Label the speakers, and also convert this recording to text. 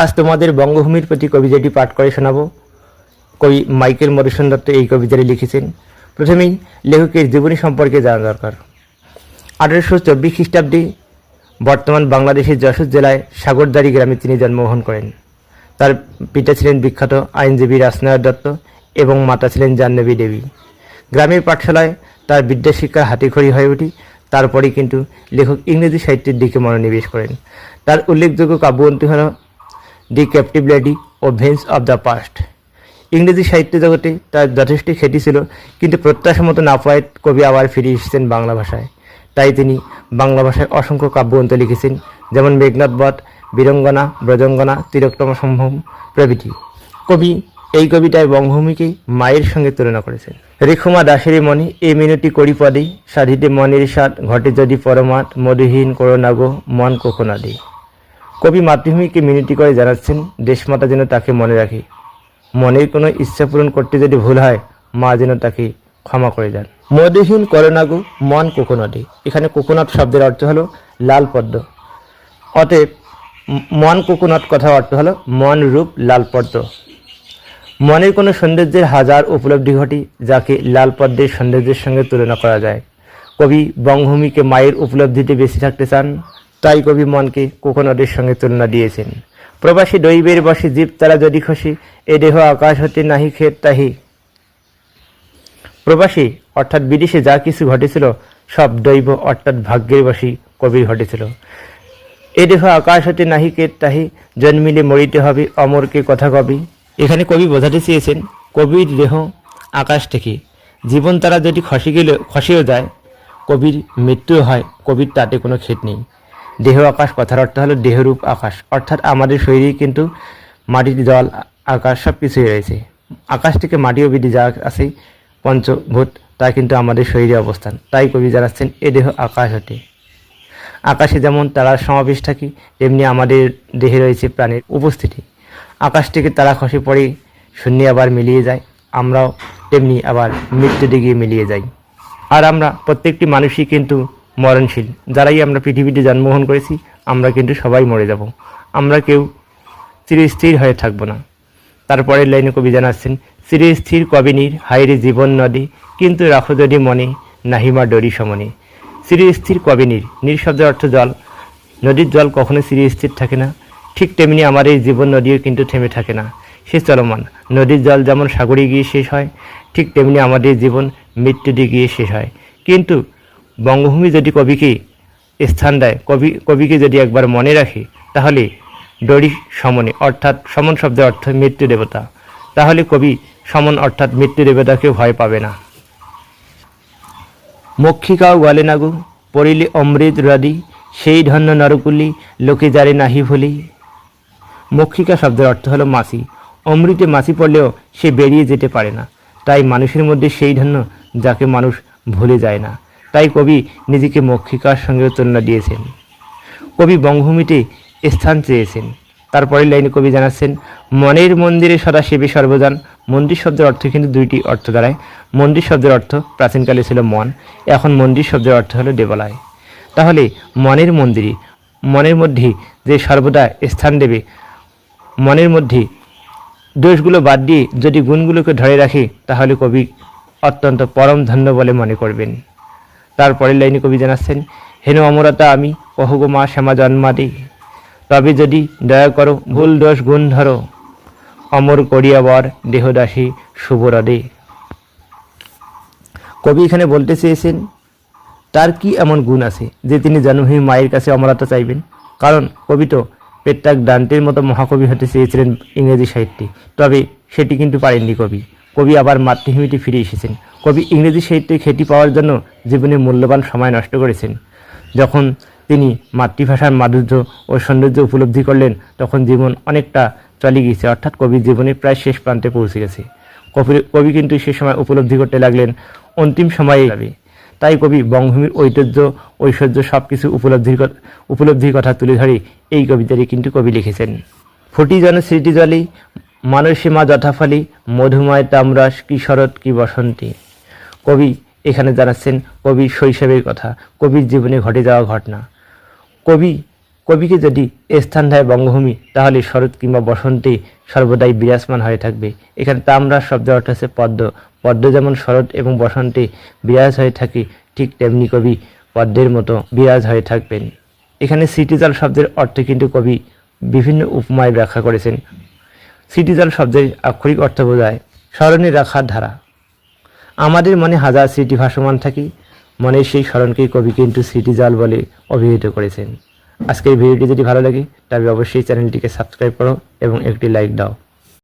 Speaker 1: আজ তোমাদের বঙ্গভূমির প্রতি কবিতাটি পাঠ করে শোনাবো, কবি মাইকেল মধুসূদন দত্ত এই কবিতাটি লিখেছেন। প্রথমেই লেখকের জীবনী সম্পর্কে জানা দরকার। আঠারোশো চব্বিশ খ্রিস্টাব্দে বর্তমান বাংলাদেশের যশোর জেলায় সাগরদাড়ি গ্রামে তিনি জন্মগ্রহণ করেন। তার পিতা ছিলেন বিখ্যাত আইনজীবী রাসনারায়ণ দত্ত এবং মাতা ছিলেন জাহ্নবী দেবী। গ্রামের পাঠশালায় তার বিদ্যাশিক্ষার হাতেখড়ি হয়ে ওঠে। তারপরেই কিন্তু লেখক ইংরেজি সাহিত্যের দিকে মনোনিবেশ করেন। তার উল্লেখযোগ্য কাব্যগ্রন্থ হল দি ক্যাপটিভ লেডি ও ভেন্স অব দ্য পাস্ট ইংরেজি সাহিত্য জগতে তার যথেষ্ট খ্যাতি ছিল, কিন্তু প্রত্যাশা মতো না পায় কবি আবার ফিরে এসেছেন বাংলা ভাষায়। তাই তিনি বাংলা ভাষায় অসংখ্য কাব্যগ্রন্থ লিখেছেন, যেমন মেঘনাথ বধ বীরঙ্গনা, ব্রজঙ্গনা তিরোক্তম সম্ভব প্রভৃতি। কবি এই কবিতায় বঙ্গভূমিকে মায়ের সঙ্গে তুলনা করেছেন। রেখুমা দাসের মনে এই মিনতি করি পদে, সাধিতে মনের সাত ঘটে যদি পরমাত মধুহীন করোনাগো মন কোকোনাদে কবি মাতৃভূমিকে মিনতি করে জানাচ্ছেন, দেশমাতা যেন তাকে মনে রাখে। মনের কোনো ইচ্ছা পূরণ করতে যদি ভুল হয়, মা যেন তাকে ক্ষমা করে দেন। মধুহীন করোনাগো মন কোকোনাদে এখানে কোকোনাট শব্দের অর্থ হলো লাল পদ্ম। অতএব, মন কোকোনাট কথার অর্থ হলো মন রূপ লাল পদ্ম। মনের কোনো সৌন্দর্যের হাজার উপলব্ধি ঘটি, যাকে লাল পদ্মের সৌন্দর্যের সঙ্গে তুলনা করা যায়। কবি বঙ্গভূমিকে মায়ের উপলব্ধিতে বেশি থাকতে চান তাই কবি মনকে কোকোনটের সঙ্গে তুলনা দিয়েছেন। প্রবাসী দৈবের বসে জীব তারা যদি খসি, এ দেহ আকাশ হতে নাহি ক্ষেত তাহি। প্রবাসী, অর্থাৎ বিদেশে যা কিছু ঘটেছিল, সব দৈব, অর্থাৎ ভাগ্যের বসী কবির ঘটেছিল। এ দেহ আকাশ হতে নাহি কে তাহি, জন্মিলে মরিতে হবে অমরকে কথা কবি। এখানে কবি বোঝাতে চেয়েছেন, কবির দেহ আকাশ থেকে। জীবন তারা যদি খসে গেলে খসেও যায়, কবির মৃত্যু হয়, কবির তাতে কোনো ক্ষেত নেই। দেহ আকাশ, কথার অর্থ হলো দেহরূপ আকাশ। অর্থাৎ আমাদের শরীরে কিন্তু মাটির জল, আকাশ সব কিছুই রয়েছে। আকাশ থেকে মাটি অবধি যা আছে, পঞ্চভূত তা কিন্তু আমাদের শরীরে অবস্থান। তাই কবি জানাচ্ছেন, এ দেহ আকাশ হতে আকাশে যেমন তারার সমাবেশ থাকে, তেমনি আমাদের দেহে রয়েছে প্রাণের উপস্থিতি। আকাশ থেকে তারা খসে পড়ে, শূন্যে আবার মিলিয়ে যায়। আমরাও তেমনি আবার মৃত্যুতে দিকে মিলিয়ে যাই। আর আমরা প্রত্যেকটি মানুষই কিন্তু মরণশীল। যারাই আমরা পৃথিবীতে জন্মগ্রহণ করেছি, আমরা কিন্তু সবাই মরে যাব। আমরা কেউ চিরস্থির হয়ে থাকব না। তারপরের লাইনে কবি জানাচ্ছেন চিরস্থির কবিনীর হাইরে জীবন নদী, কিন্তু রাখো যদি মনে নাহিমা ডরি সমনে। চিরস্থির কবিনীর নীর অর্থ জল। নদীর জল কখনো চিরস্থির থাকে না। ঠিক তেমনি আমার এই জীবন নদীও কিন্তু থেমে থাকে না। সে চলমান। নদীর জল যেমন সাগরে গিয়ে শেষ হয়, ঠিক তেমনি আমাদের জীবন মৃত্যুতে গিয়ে শেষ হয়। কিন্তু বঙ্গভূমি যদি কবিকে স্থান দেয়, কবি, কবিকে যদি একবার মনে রাখে, তাহলে ডরি সমনে, অর্থাৎ সমন শব্দের অর্থ মৃত্যু দেবতা। তাহলে কবি সমন অর্থাৎ মৃত্যু দেবতাকেও ভয় পাবে না। মক্ষিকাও গলে নাগু, পড়িলে অমৃত হ্রদি সেই ধন্য নরকুলি, লোকে যারে নাহি ভুলি। মক্ষিকা শব্দের অর্থ হলো মাসি। অমৃতে মাসি পড়লেও সে বেরিয়ে যেতে পারে না। তাই মানুষের মধ্যে সেই ধন্য যাকে মানুষ ভুলে যায় না। তাই কবি নিজেকে মক্ষিকার সঙ্গে তুলনা দিয়েছেন। কবি বঙ্গভূমিতে স্থান চেয়েছেন। তারপরের লাইনে কবি জানাচ্ছেন, মনের মন্দিরে সদা সেবে সর্বদান, মন্দির শব্দের অর্থ কিন্তু দুইটি অর্থ দাঁড়ায় মন্দির শব্দের অর্থ প্রাচীনকালে ছিল মন, এখন মন্দির শব্দের অর্থ হলো দেবালয়। তাহলে মনের মন্দিরে, মনের মধ্যে যে সর্বদা স্থান দেবে, মনের মধ্যে দোষগুলো বাদ দিয়ে যদি গুণগুলোকে ধরে রাখে, তাহলে কবি অত্যন্ত পরম ধন্য বলে মনে করবেন। তারপরের লাইনে কবি জানাচ্ছেন হেন অমরতা আমি কহগো মা শ্যামা জন্মাদি। তবে যদি দয়া করো, ভুল দোষ গুণ ধরো, অমর করিয়া বর দেহদাসী শুভরদে কবি এখানে বলতে চেয়েছেন, তার কি এমন গুণ আছে যে তিনি জন্মভূমি মায়ের কাছে অমরতা চাইবেন? কারণ কবি তো পেট্টাক ডান্টের মতো মহাকবি হতে চেয়েছিলেন ইংরেজি সাহিত্যে, তবে সেটি কিন্তু পারেননি কবি। কবি আবার মাতৃভূমিতে ফিরে এসেছেন। কবি ইংরেজি সাহিত্যে খ্যাতি পাওয়ার জন্য জীবনে মূল্যবান সময় নষ্ট করেছেন। যখন তিনি মাতৃভাষার মাধুর্য ও সৌন্দর্য উপলব্ধি করলেন, তখন জীবন অনেকটা চলে গিয়েছে, অর্থাৎ কবির জীবনে প্রায় শেষ প্রান্তে পৌঁছে গেছে। কবি কবি কিন্তু সে সময় উপলব্ধি করতে লাগলেন, অন্তিম সময়ে যাবে। তাই কবি বঙ্গভূমির ঐতিহ্য, ঐশ্বর্য সব কিছু উপলব্ধির উপলব্ধির কথা তুলে ধরে এই কবিতাটি কিন্তু কবি লিখেছেন। ফুটি জন স্মৃতি জলে মানসীমা যথাফলি, মধুময় তামরাস, কি শরৎ, কি বসন্তী। কবি এখানে জানাচ্ছেন কবির শৈশবের কথা, কবির জীবনে ঘটে যাওয়া ঘটনা। কবি, কবিকে যদি স্থান দেয় বঙ্গভূমি, তাহলে শরৎ কিংবা বসন্তে সর্বদাই বিরাজমান হয়ে থাকবে। এখানে তামরা শব্দের অর্থ হচ্ছে পদ্ম। পদ্ম যেমন শরৎ এবং বসন্তে বিরাজ হয়ে থাকে, ঠিক তেমনি কবি পদ্মের মতো বিরাজ হয়ে থাকবেন। এখানে সিটিজাল শব্দের অর্থ কিন্তু কবি বিভিন্ন উপমায় ব্যাখ্যা করেছেন। সিটিজাল শব্দের আক্ষরিক অর্থ বোঝায়, স্মরণে রাখার ধারা। আমাদের মনে হাজার স্মৃতি ভাসমান থাকি, মনে সেই স্মরণকেই কবি কিন্তু স্মৃতিজাল বলে অভিহিত করেছেন। আজকের ভিডিওটি যদি ভালো লাগে, তবে অবশ্যই চ্যানেলটিকে সাবস্ক্রাইব করো এবং একটি লাইক দাও।